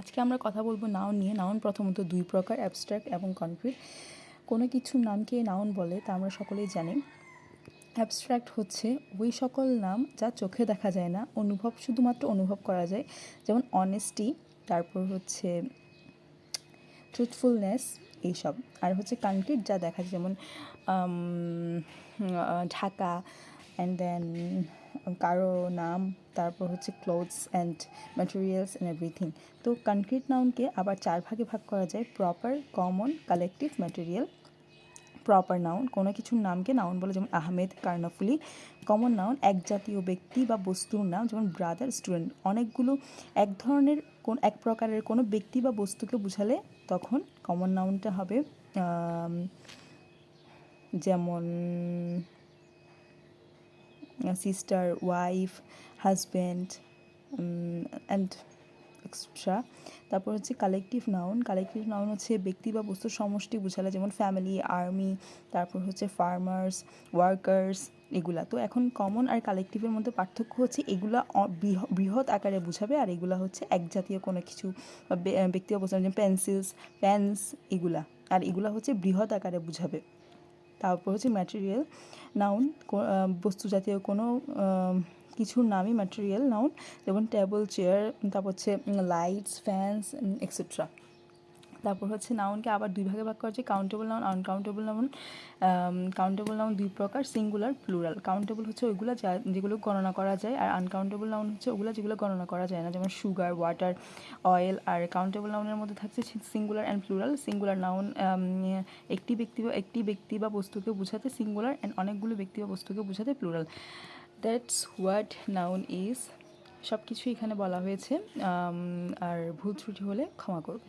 আজকে আমরা কথা বলব নাউন নিয়ে। নাউন প্রথমত দুই প্রকার অ্যাবস্ট্রাক্ট এবং কনক্রিট কোনো কিছুর নামকে নাউন বলে তা আমরা সকলেই জানি। অ্যাবস্ট্রাক্ট হচ্ছে ওই সকল নাম যা চোখে দেখা যায় না, অনুভব শুধুমাত্র অনুভব করা যায়। যেমন অনেস্টি তারপর হচ্ছে ট্রুথফুলনেস এইসব। আর হচ্ছে কনক্রিট যা দেখা যায়, যেমন ঢাকা অ্যান্ড দেন কারও নাম, তারপর হচ্ছে clothes and materials and everything তো কনক্রিট নাউনকে আবার চার ভাগে ভাগ করা যায় proper common collective material proper noun কোনো কিছুর নামকে নাউন বলে যেমন আহমেদ কার্নাফুলি কমন নাউন এক জাতীয় ব্যক্তি বা বস্তুর নাম, যেমন ব্রাদার স্টুডেন্ট অনেকগুলো এক ধরনের কোন, এক প্রকারের কোনো ব্যক্তি বা বস্তুকে বোঝালে তখন কমন নাউনটা হবে যেমন sister wife husband and extra তারপর হচ্ছে কালেকটিভ নাউন কালেকটিভ নাউন হচ্ছে ব্যক্তি বা বস্তুর সমষ্টি বোঝালে, যেমন ফ্যামিলি আর্মি তারপর হচ্ছে ফার্মার্স ওয়ার্কার্স এগুলা। তো এখন কমন আর কালেকটিভের মধ্যে পার্থক্য হচ্ছে এগুলা বৃহৎ আকারে বোঝাবে আর এগুলা হচ্ছে এক জাতীয় কোনো কিছু ব্যক্তি বা যেমন পেন্সিলস পেন্স এগুলা। আর এগুলা হচ্ছে বৃহৎ আকারে বোঝাবে। তারপর হচ্ছে ম্যাটেরিয়াল নাউন বস্তু জাতীয় কোনো কিছুর নামই ম্যাটেরিয়াল নাউন যেমন টেবল চেয়ার তারপর হচ্ছে লাইটস ফ্যানস এক্সেট্রা তারপর হচ্ছে নাউনকে আবার দুই ভাগে ভাগ করা যায়। Countable noun uncountable noun countable noun দুই প্রকার সিঙ্গুলার প্লুরাল কাউন্টেবল হচ্ছে ওইগুলো যা, যেগুলো গণনা করা যায়, আর আনকাউন্টেবল নাউন হচ্ছে ওগুলো যেগুলো গণনা করা যায় না। যেমন সুগার ওয়াটার অয়েল আর কাউন্টেবল নাউনের মধ্যে থাকছে singular and plural singular noun একটি ব্যক্তি বা একটি ব্যক্তি বা বস্তুকে বোঝাতে সিঙ্গুলার অ্যান্ড অনেকগুলো ব্যক্তি বা বস্তুকে বোঝাতে plural that's what noun is সব কিছু এখানে বলা হয়েছে। আর ভুল ত্রুটি হলে ক্ষমা করবে।